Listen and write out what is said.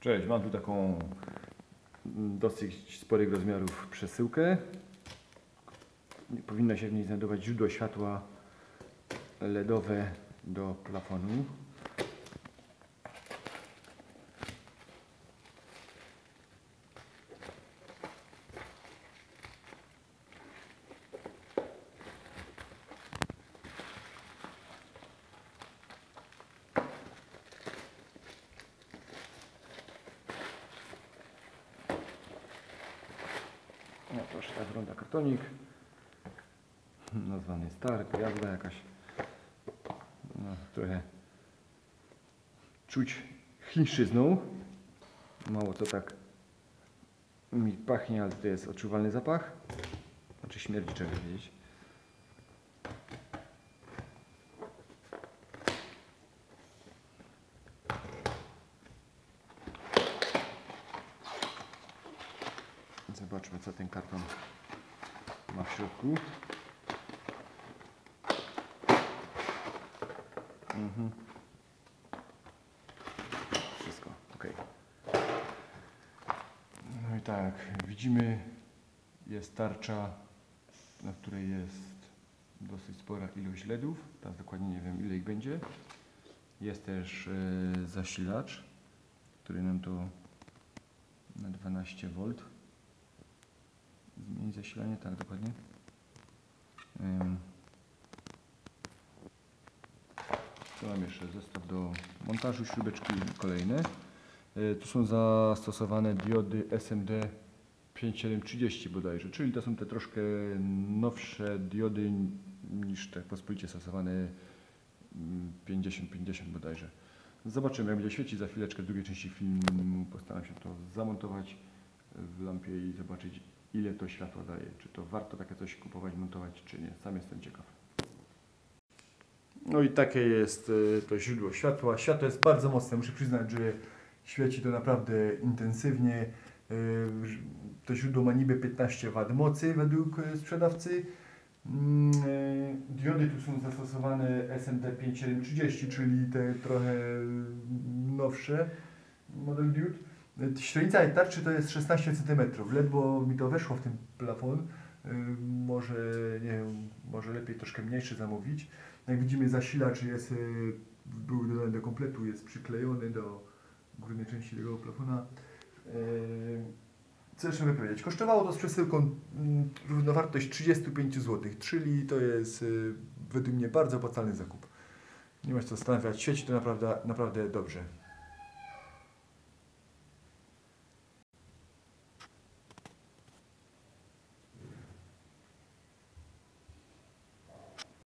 Cześć, mam tu taką mm, dosyć sporych rozmiarów przesyłkę. Powinno się w niej znajdować źródło światła LEDowe do plafonu. Proszę, tak wygląda kartonik. Nazwany Stark, jazda jakaś. No, trochę czuć chińszczyzną. Mało to tak mi pachnie, ale to jest odczuwalny zapach. Znaczy śmierdzi, wiedzieć. Zobaczmy, co ten karton ma w środku. Mhm. Wszystko, ok. No i tak, widzimy, jest tarcza, na której jest dosyć spora ilość LEDów. Teraz dokładnie nie wiem, ile ich będzie. Jest też e, zasilacz, który nam to na 12 V. Zasilanie, tak dokładnie. Tu mam jeszcze zestaw do montażu, śrubeczki kolejne. Y, Tu są zastosowane diody SMD 5730 bodajże, czyli to są te troszkę nowsze diody niż te pospolicie stosowane mm, 50-50 bodajże. Zobaczymy jak będzie świecić za chwileczkę w drugiej części filmu. Postaram się to zamontować w lampie i zobaczyć ile to światło daje. Czy to warto takie coś kupować, montować, czy nie. Sam jestem ciekaw. No i takie jest y, to źródło światła. Światło jest bardzo mocne. Muszę przyznać, że świeci to naprawdę intensywnie. Y, To źródło ma niby 15 W mocy według y, sprzedawcy. Mm, Diody tu są zastosowane SMD 5730, czyli te trochę nowsze model diod. Y, Średnica tarczy to jest 16 cm. Ledwo mi to weszło w ten plafon. Y, Może, nie wiem, może lepiej troszkę mniejszy zamówić. Jak widzimy zasilacz jest, y, był dodany do kompletu, jest przyklejony do górnej części tego plafona. Co jeszcze mogę powiedzieć? Kosztowało to z przesyłką mm, równowartość 35 zł, czyli to jest według mnie bardzo opłacalny zakup. Nie ma się co zastanawiać, świeci to naprawdę, naprawdę dobrze.